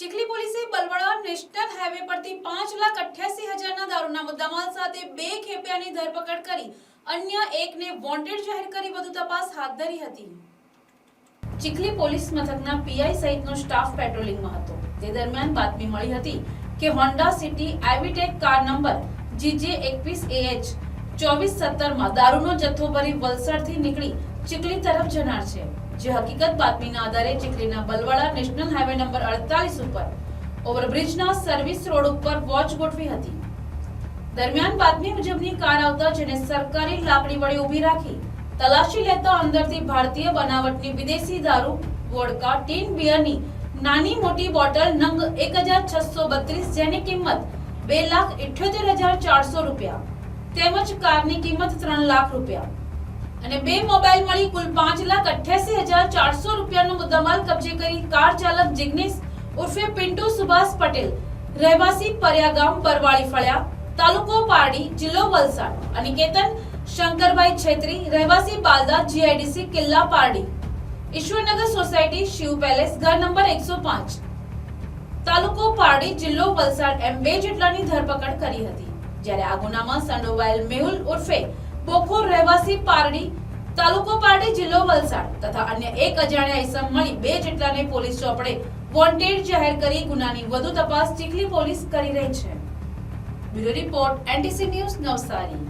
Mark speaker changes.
Speaker 1: ચીખલી પોલીસે બલવડા national highway પરથી પાંચ લાખ અઠ્યાસી હજારના દારૂના મુદ્દામાલ સાથે બે ખેપિયાની ધરપકડ કરી અન્ય એકને વોન્ટેડ જાહેર કરી વધુ તપાસ હાથ ધરી હતી. ચીખલી પોલીસ મથકના પીઆઈ સહિતનો સ્ટાફ પેટ્રોલિંગમાં હતો. તે દરમિયાન બાતમી મળી હતી કે Honda City iVTEC car number GJ એકવીસ એએચ ચોવીસ સત્તરમાં દારૂનો જથ્થો ભરી વલસાડથી નીકળી ચીખલી તરફ જનાર છે. જે હકીકત બાતમીના આધારે ચીખલીના બલવાડા નેશનલ હાઈવે નંબર અડતાલીસ ઉપર ઓવરબ્રિજના સર્વિસ રોડ ઉપર વોચ ગોઠવી હતી. દરમિયાન બાતમી મુજબની કાર આવતા જેને સરકારી લાકડી વડે ઊભી રાખી તલાશી લેતા અંદરથી ભારતીય બનાવટની વિદેશી દારૂ, વોડકા, ટીન બિયરની નાની મોટી બોટલ નંગ એક હજાર છસો બત્રીસ જેની કિંમત બે લાખ ઇઠ્યોતેર હજાર ચારસો રૂપિયા તેમજ કારની કિંમત ત્રણ લાખ રૂપિયા. અને બે મોબાઈલ મળી કુલ પાંચ લાખ અઠ્યાસી મુદ્દામાલ કબજે કરી કાર ચાલક જિગ્નેશ ઉર્ફે પિન્ટુ સુભાષ પટેલ રહેવાસી પરિયા ગામ પરવાળી ફળિયા તાલુકો પારડી જિલ્લો વલસાડ અને કેતન શંકરભાઈ છેત્રી રહેવાસી Balda GIDC Killa Pardi Ishwarnagar society Shiv palace ઘર નંબર એકસો પાંચ તાલુકો પારડી જિલ્લો વલસાડ એમ બે જેટલાની ધરપકડ કરી હતી જ્યારે આ ગુનામાં સંડોવાયેલ મેહુલ ઉર્ફે બોખોર રહેવાસી પારડી તાલુકો પાર્ટી જિલ્લો વલસાડ તથા અન્ય એક અજાણ્યા ઇસમ મળી બે જેટલાને પોલીસ ચોપડે વોન્ટેડ જાહેર કરી ગુનાની વધુ તપાસ ચીખલી પોલીસ કરી રહી છે. Bureau report NTC news Navsari.